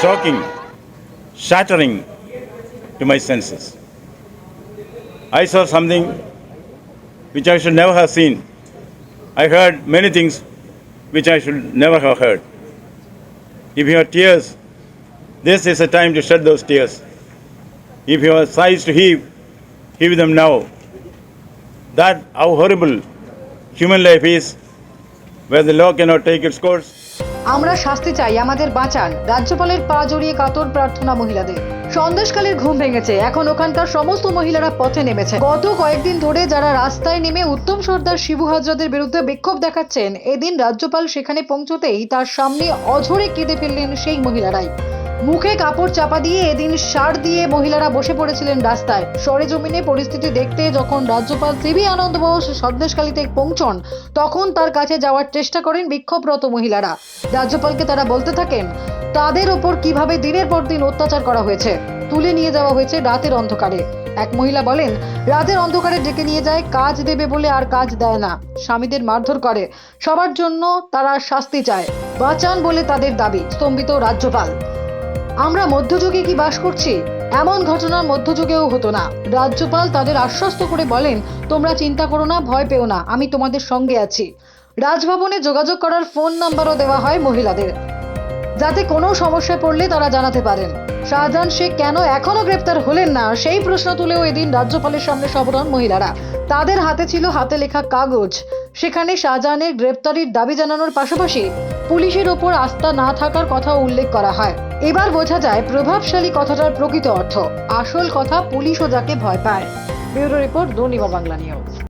shocking, shattering to my senses. I saw something which I should never have seen. I heard many things which I should never have heard. If you have tears, this is the time to shed those tears. If you have sighs to heave, heave them now. That how horrible human life is, where the law cannot take its course. আমরা শাস্তি চাই, আমাদের বাঁচান। রাজ্যপালের পা জড়িয়ে কাতর প্রার্থনা মহিলাদের। সন্দেশকালের ঘুম ভেঙেছে। এখন ওখানকার সমস্ত মহিলারা পথে নেমেছে গত কয়েকদিন ধরে যারা রাস্তায় নেমে উত্তম সর্দার শিবু হাজরাদের বিরুদ্ধে বিক্ষোভ দেখাচ্ছেন, এদিন রাজ্যপাল সেখানে পৌঁছতেই তার সামনে অঝরে কেঁদে ফেললেন সেই মহিলারাই। মুখে কাপড় চাপা দিয়ে এদিন সার দিয়ে মহিলারা বসে পড়েছিলেন রাস্তায়। সরেজমিনে পরিস্থিতি দেখতে যখন রাজ্যপাল সিবি আনন্দ বোস সন্দেশকালীতে পৌঁছন, তখন তার কাছে যাওয়ার চেষ্টা করেন বিক্ষোভরত মহিলারা। রাজ্যপালকে তারা বলতে থাকেন, তাদের ওপর কীভাবে দিনের পর দিন অত্যাচার করা হয়েছে, তুলে নিয়ে যাওয়া হয়েছে রাতের অন্ধকারে। এক মহিলা বলেন, রাতের অন্ধকারে ডেকে নিয়ে যায়, কাজ দেবে বলে আর কাজ দেয় না। স্বামীদের মারধর করে। সবার জন্য তারা শাস্তি চায়। বাঁচান বলে তাদের দাবি। স্তম্ভিত রাজ্যপাল। আমরা মধ্যযুগে কি বাস করছি? এমন ঘটনা মধ্যযুগেও হতো না। রাজ্যপাল তাদের আশ্বস্ত করে বলেন, তোমরা চিন্তা করো না, ভয় পেও না, আমি তোমাদের সঙ্গে আছি। রাজভবনে যোগাযোগ করার ফোন নাম্বারও দেওয়া হয় মহিলাদের। যাতে কোনো সমস্যায় পড়লে তারা জানাতে পারেন। শাহজাহান শেখ কেন এখনও গ্রেপ্তার হলেন না? সেই প্রশ্ন তুলেও এদিন রাজ্যপালের সামনে সবরণ মহিলারা। তাদের হাতে ছিল হাতে লেখা কাগজ। সেখানে শাহজাহানের গ্রেপ্তারির দাবি জানানোর পাশাপাশি পুলিশের ওপর আস্থা না থাকার কথা উল্লেখ করা হয়। এবার বোঝা যায় প্রভাবশালী কথাটার প্রকৃত অর্থ। আসল কথা পুলিশও যাকে ভয় পায়। Bureau report Durniba Bangla news.